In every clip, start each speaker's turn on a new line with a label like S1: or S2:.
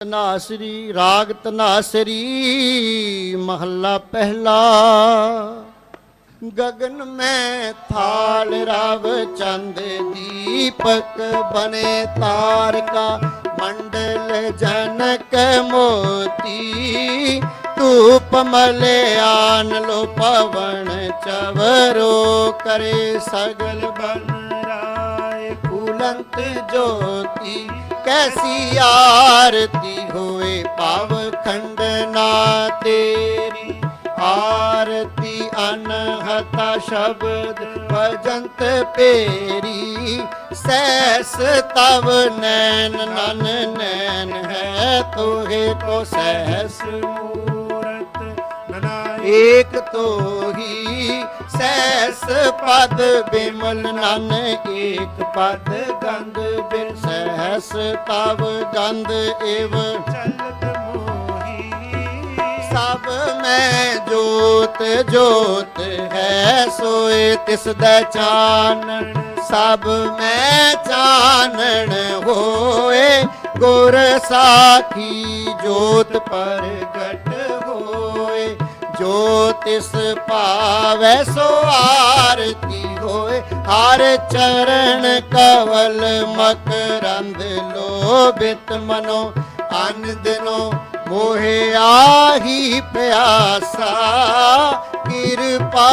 S1: ਤਨਾਸਰੀ, ਰਾਗ ਤਨਾਸਰੀ, ਮਹੱਲਾ ਪਹਿਲਾ। ਗਗਨ ਮੈਂ ਥਾਲ ਰਵ ਚੰਦ ਦੀਪਕ ਬਨੇ ਤਾਰਕਾ, ਮੰਡਲ ਜਨਕ ਮੋਤੀ। ਧੂਪ ਮਲਿਆਨ ਲੋ ਪਵਨ ਚਵਰੋ ਕਰੇ ਸਗਲ ਬਨ ਅਨੰਤ ਜੋਤੀ, ਕੈਸੀ ਆਰਤੀ ਹੋਏ ਪਾਵ ਖੰਡਨਾ ਤੇਰੀ। ਆਰਤੀ ਅਨਹਤਾ ਸ਼ਬਦ ਭਜੰਤ ਪੇਰੀ ਸੈਸ ਤਵ ਨੈਣ, ਨਨ ਨੈਣ ਹੈ ਤੋਹੇ ਕੋ ਸੈਸ ਮੂ ਏਕ ਤੋਹੀ ਸੈਸ ਪਦ ਬਿਮਲ ਨਨ ਏਕ ਪਦ ਗੰਧ ਬਿਨ ਸੈਸ ਤਵ ਗੰਧ ਏਵ। ਚਲਤ ਮੋਹੀ। ਸਭ ਮੈਂ ਜੋਤ ਜੋਤ ਹੈ ਸੋਏ ਤਿਸ ਦਾ ਚਾਨਣ। ਸਭ ਮੈਂ ਚਾਨਣ ਹੋਏ ਗੁਰ ਸਾਖੀ ਜੋਤ ਪ੍ਰਗਟ ਜੋ ਤਿਸ ਪਾਵੈ ਸੋ ਆਰਤੀ ਹੋਏ, ਹਰ ਚਰਨ ਕਵਲ ਮਕਰੰਦ ਲੋਭਿਤ ਮਨੋ ਅਨ ਦਿਨੋ ਮੋਹਿ ਆਹੀ ਪਿਆਸਾ। ਕਿਰਪਾ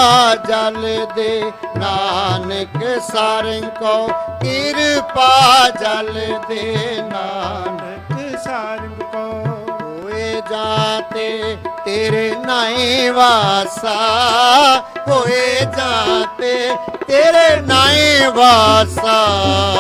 S1: ਜਲ ਦੇ ਨਾਨਕ ਸਾਰੰਗ ਕੋ, ਕਿਰਪਾ ਜਲ ਦੇ ਨਾਨਕ ਸਾਰੰਗ ਕੋ। ਹੋਏ ਜਾਤੇ ਤੇਰੇ ਨਾਏ ਵਾਸਾ ਹੋਏ ਜਾਤੇ ਤੇਰੇ ਨਾਏ ਵਾਸਾ।